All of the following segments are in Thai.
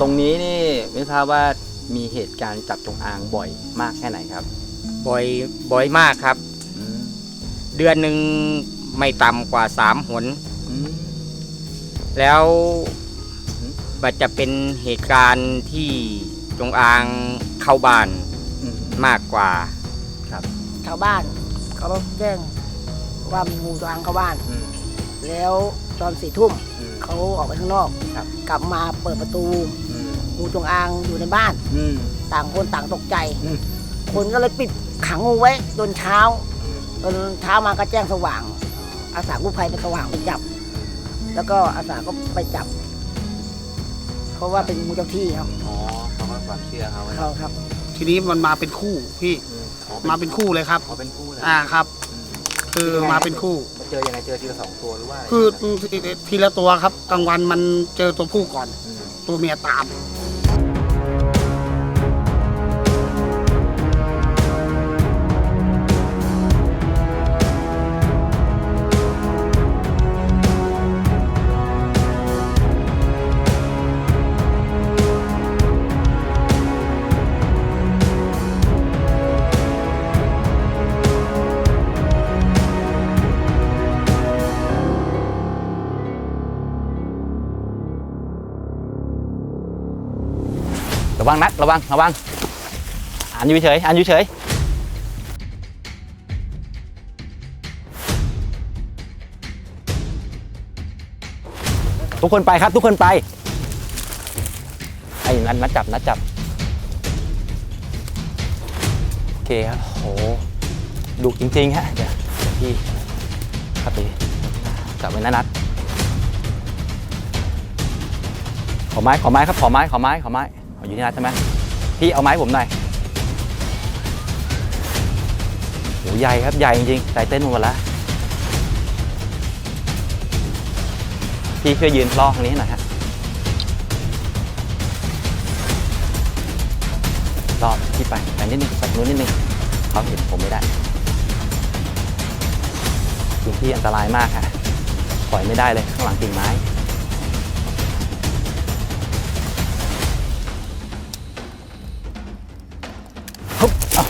ตรงนี้นี่ไม่ทราบว่ามีเหตุการณ์จับจงอางบ่อยมากแค่ไหนครับบ่อยบ่อยมากครับ อืมเดือนหนึ่งไม่ต่ำกว่าสามหน อืม แล้วอืม มันจะเป็นเหตุการณ์ที่จงอางเข้าบ้านอืม มากกว่า ชาวบ้านเขาแจ้งว่ามีงูจงอางเข้าบ้าน อืมแล้วตอนสี่ทุ่มอืม เขาออกไปข้างนอกครับ กลับมาเปิดประตูอืม งูจงอางอยู่ในบ้าน อืม ต่างคนต่างตกใจ อืม คนก็เลยปิดขังงูไว้จนเช้าอืมจนเช้ามาก็แจ้งสว่าง อาสากู้ภัยไปสว่างไปจับ แล้วก็อาสาก็ไปจับ เพราะว่าเป็นงูเจ้าที่ครับอ๋อเขาก็ความเชื่อเขาอะเขาครับ ทีนี้มันมาเป็นคู่พี่อืมอ๋อมาเป็นคู่เลยครับอ๋อเป็นคู่เลยอ่าครับ อืมคือมาเป็นคู่ มาเจอยังไงเจอทีละสองตัวหรือว่าคือทีละตัวครับกลางวันมันเจอตัวผู้ก่อน อืมตัวเมียตาม ระวังนัดระวังระวังอ่านอยู่เฉยอ่านอยู่เฉยทุกคนไปครับ ทุกคนไปไอ้นัดนัดจับนัดจับโอเคครับโหดุจริงๆฮะเดี๋ยวพี่ครับไปจับไว้นะนัดขอไม้ขอไม้ครับขอไม้ขอไม้ขอไม้ อยู่ที่นัดใช่ไหมพี่เอาไม้ผมหน่อยโหใหญ่ครับใหญ่จริงๆใจเต้นหมดแล้วพี่ช่วยยืนล่อตรงนี้หน่อยฮะล่อพี่ไปไปนิดนึงไปนู้นนิดนึงเขาเห็นผมไม่ได้พื้นที่อันตรายมากค่ะปล่อยไม่ได้เลยข้างหลังกิ่งไม้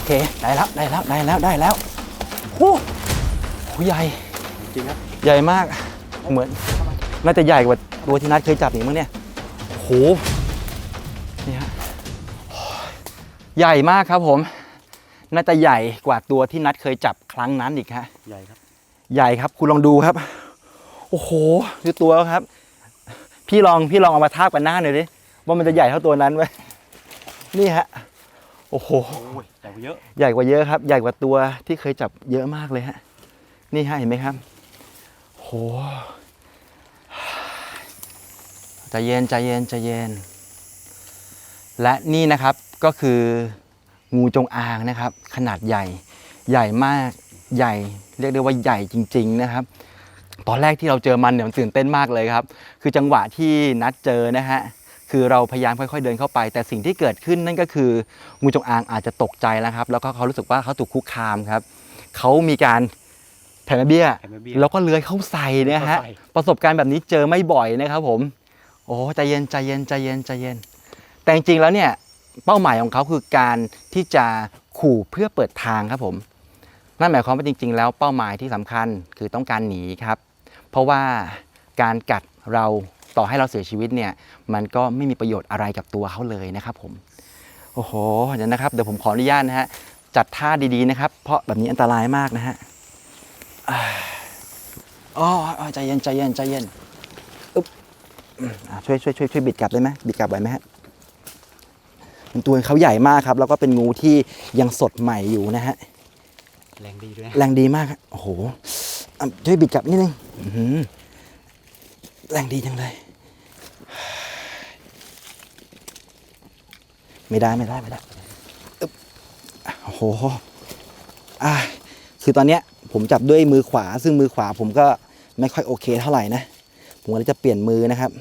เค ได้แล้ว ได้แล้ว ได้แล้ว ได้แล้วโอ้โหใหญ่ จริงครับ ใหญ่มาก เหมือน น่าจะใหญ่กว่าตัวที่นัดเคยจับอีกมั้งเนี่ยโอ้โห นี่ฮะโอ้ยใหญ่มากครับผม น่าจะใหญ่กว่าตัวที่นัดเคยจับครั้งนั้นอีกฮะ ใหญ่ครับ ใหญ่ครับ คุณลองดูครับ โอ้โห ดูตัวเขาครับ พี่ลอง พี่ลองเอามาทาบกันหน้าหน่อยดิ ว่ามันจะใหญ่เท่าตัวนั้นไหมนี่ฮะ โอ้โหโอ้ยใหญ่กว่าเยอะ ใหญ่กว่าเยอะครับ ใหญ่กว่าตัวที่เคยจับเยอะมากเลยฮะ นี่ฮะเห็นไหมครับโหใจเย็นใจเย็นใจเย็น และนี่นะครับก็คืองูจงอางนะครับ ขนาดใหญ่ใหญ่มากใหญ่เรียกได้ว่าใหญ่จริง ๆนะครับ ตอนแรกที่เราเจอมันเนี่ยมันตื่นเต้นมากเลยครับ คือจังหวะที่นัดเจอนะฮะ คือเราพยายามค่อยๆเดินเข้าไป แต่สิ่งที่เกิดขึ้นนั่นก็คืองูจงอางอาจจะตกใจแล้วครับ แล้วก็เขารู้สึกว่าเขาถูกคุกคามครับเขามีการแผ่แม่เบี้ย แผ่แม่เบี้ยแล้วก็เลื้อยเข้าใส่นะฮะเข้าใส่ ประสบการณ์แบบนี้เจอไม่บ่อยนะครับผม โอ้ใจเย็นใจเย็นใจเย็นใจเย็น แต่จริงๆแล้วเนี่ยเป้าหมายของเขาคือการที่จะขู่เพื่อเปิดทางครับผม นั่นหมายความว่าจริง ๆ แล้วเป้าหมายที่สำคัญคือต้องการหนีครับ เพราะว่าการกัดเรา ต่อให้เราเสียชีวิตเนี่ยมันก็ไม่มีประโยชน์อะไรกับตัวเขาเลยนะครับผมโอ้โหเดี๋ยวนะครับเดี๋ยวผมขออนุญาตนะฮะจัดท่าดีๆนะครับ เพราะแบบนี้อันตรายมากนะฮะอ่าอ๋ออ๋อใจเย็นใจเย็นใจเย็นอึ๊บอืมอะช่วยช่วยช่วยช่วยบิดกลับได้ไหมบิดกลับไหวไหมฮะมันตัวเขาใหญ่มากครับ แล้วก็เป็นงูที่ยังสดใหม่อยู่นะฮะแรงดีด้วยแรงดีมากครับโอ้โหอะช่วยบิดกลับนิดนึงอื้อหือแรงดีจังเลย ไม่ได้ไม่ได้ไม่ได้โอ้โหอะคือตอนเนี้ยผมจับด้วยมือขวา ซึ่งมือขวาผมก็ไม่ค่อยโอเคเท่าไหร่นะ ผมก็เลยจะเปลี่ยนมือนะครับ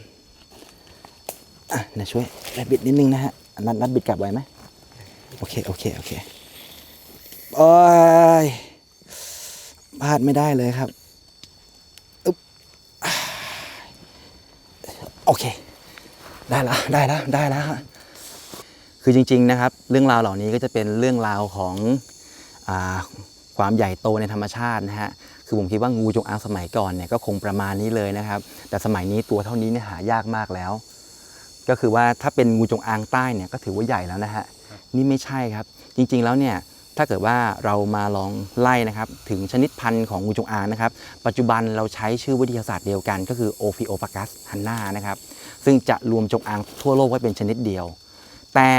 อะเดี๋ยวช่วยบิดนิดนึงนะฮะนนัดนัดบิดกลับไว้ไหมโอเคโอเคโอเคโอ้ยพลาดไม่ได้เลยครับอึ๊บโอเค ได้แล้วได้แล้วได้แล้วฮะ คือจริง ๆนะครับ เรื่องราวเหล่านี้ก็จะเป็นเรื่องราวของอความใหญ่โตในธรรมชาตินะฮะคือผมคิดว่างูจงอางสมัยก่อนเนี่ยก็คงประมาณนี้เลยนะครับ แต่สมัยนี้ตัวเท่านี้เนี่ยหายากมากแล้ว ก็คือว่าถ้าเป็นงูจงอางใต้เนี่ยก็ถือว่าใหญ่แล้วนะฮะนี่ไม่ใช่ครับ จริง ๆแล้วเนี่ยถ้าเกิดว่าเรามาลองไล่นะครับ ถึงชนิดพันธุ์ของงูจงอางนะครับ ปัจจุบันเราใช้ชื่อวิทยาศาสตร์เดียวกัน ก็คือ Ophiopagus hanna นะครับ ซึ่งจะรวมจงอางทั่วโลกไว้เป็นชนิดเดียว แต่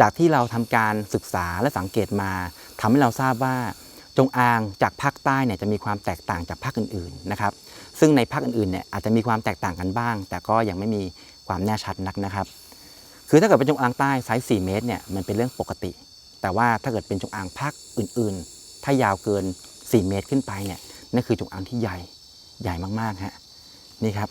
จากที่เราทำการศึกษาและสังเกตมาทำให้เราทราบว่าจงอางจากภาคใต้เนี่ยจะมีความแตกต่างจากภาคอื่นๆนะครับซึ่งในภาคอื่นๆเนี่ยอาจจะมีความแตกต่างกันบ้าง แต่ก็ยังไม่มีความแน่ชัดนักนะครับ คือถ้าเกิดเป็นจงอางใต้ไซส์4เมตรเนี่ยมันเป็นเรื่องปกติ แต่ว่าถ้าเกิดเป็นจงอางภาคอื่นๆ ถ้ายาวเกิน 4 เมตรขึ้นไปเนี่ยนั่นคือจงอางที่ใหญ่ใหญ่มากๆฮะนี่ครับ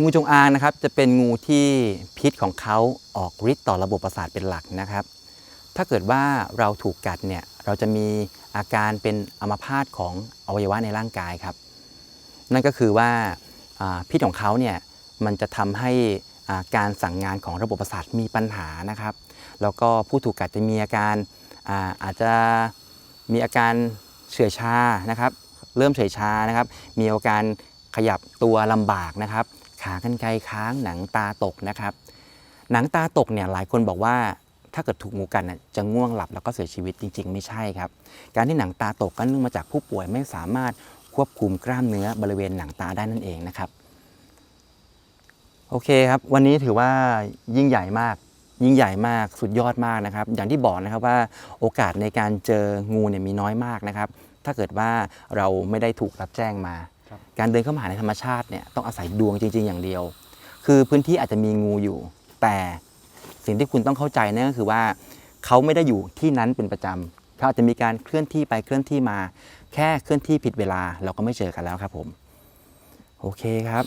งูจงอางนะครับจะเป็นงูที่พิษของเขาออกฤทธิ์ต่อระบบประสาทเป็นหลักนะครับ ถ้าเกิดว่าเราถูกกัดเนี่ยเราจะมีอาการเป็นอัมพาตของอวัยวะในร่างกายครับ นั่นก็คือว่าพิษของเขาเนี่ยมันจะทำให้การสั่งงานของระบบประสาทมีปัญหานะครับ แล้วก็ผู้ถูกกัดจะมีอาการอาอาจจะมีอาการเฉื่อยชานะครับ เริ่มเฉื่อยชานะครับ มีอาการขยับตัวลำบากนะครับ ขากรรไกรค้างหนังตาตกนะครับ หนังตาตกเนี่ยหลายคนบอกว่าถ้าเกิดถูกงูกัดจะง่วงหลับแล้วก็เสียชีวิตจริง ๆ ไม่ใช่ครับ การที่หนังตาตกก็เนื่องมาจากผู้ป่วยไม่สามารถควบคุมกล้ามเนื้อบริเวณหนังตาได้นั่นเองนะครับ โอเคครับ วันนี้ถือว่ายิ่งใหญ่มากยิ่งใหญ่มากสุดยอดมากนะครับ อย่างที่บอกนะครับว่าโอกาสในการเจองูเนี่ยมีน้อยมากนะครับ ถ้าเกิดว่าเราไม่ได้ถูกรับแจ้งมา การเดินเข้ามาหาในธรรมชาติเนี่ยต้องอาศัยดวงจริง ๆ อย่างเดียว คือพื้นที่อาจจะมีงูอยู่ แต่สิ่งที่คุณต้องเข้าใจนั่นก็คือว่าเขาไม่ได้อยู่ที่นั้นเป็นประจำเขาอาจจะมีการเคลื่อนที่ไปเคลื่อนที่มา แค่เคลื่อนที่ผิดเวลาเราก็ไม่เจอกันแล้วครับผมโอเคครับ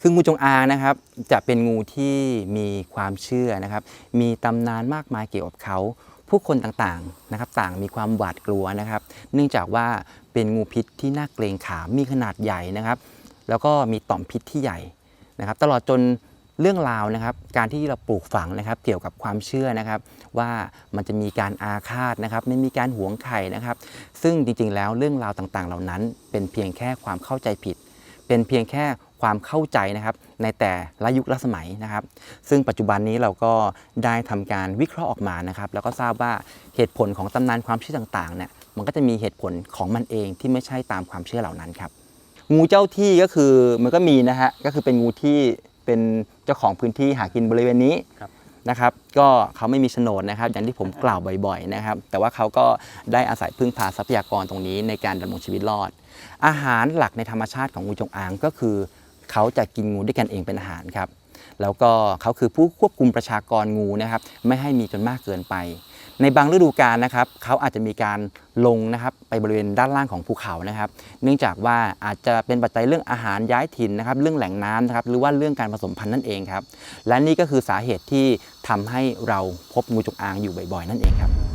คืองูจงอางนะครับจะเป็นงูที่มีความเชื่อนะครับ มีตำนานมากมายเกี่ยวกับเขา ผู้คนต่างๆนะครับต่างมีความหวาดกลัวนะครับ เนื่องจากว่าเป็นงูพิษที่น่าเกรงขามมีขนาดใหญ่นะครับ แล้วก็มีต่อมพิษที่ใหญ่นะครับ ตลอดจนเรื่องราวนะครับ การที่เราปลูกฝังนะครับ เกี่ยวกับความเชื่อนะครับ ว่ามันจะมีการอาฆาตนะครับ ไม่มีการหวงไข่นะครับ ซึ่งจริงๆแล้วเรื่องราวต่างๆ เหล่านั้น เป็นเพียงแค่ความเข้าใจผิด เป็นเพียงแค่ ความเข้าใจนะครับในแต่ละยุคละสมัยนะครับ ซึ่งปัจจุบันนี้เราก็ได้ทำการวิเคราะห์ออกมานะครับ แล้วก็ทราบว่าเหตุผลของตำนานความเชื่อต่างๆเนี่ยมันก็จะมีเหตุผลของมันเองที่ไม่ใช่ตามความเชื่อเหล่านั้นครับงูเจ้าที่ก็คือมันก็มีนะฮะก็คือเป็นงูที่เป็นเจ้าของพื้นที่หากินบริเวณนี้ครับนะครับก็เขาไม่มีโฉนดนะครับ อย่างที่ผมกล่าวบ่อย ๆนะครับ แต่ว่าเขาก็ได้อาศัยพึ่งพาทรัพยากรตรงนี้ในการดำรงชีวิตรอด อาหารหลักในธรรมชาติของงูจงอางก็คือ เขาจะกินงูด้วยกันเองเป็นอาหารครับ แล้วก็เขาคือผู้ควบคุมประชากรงูนะครับไม่ให้มีจนมากเกินไป ในบางฤดูกาลนะครับเขาอาจจะมีการลงนะครับไปบริเวณด้านล่างของภูเขานะครับ เนื่องจากว่าอาจจะเป็นปัจจัยเรื่องอาหารย้ายถิ่นนะครับ เรื่องแหล่งน้ำนะครับหรือว่าเรื่องการผสมพันธุ์นั่นเองครับ และนี่ก็คือสาเหตุที่ทำให้เราพบงูจงอางอยู่บ่อยๆ นั่นเองครับ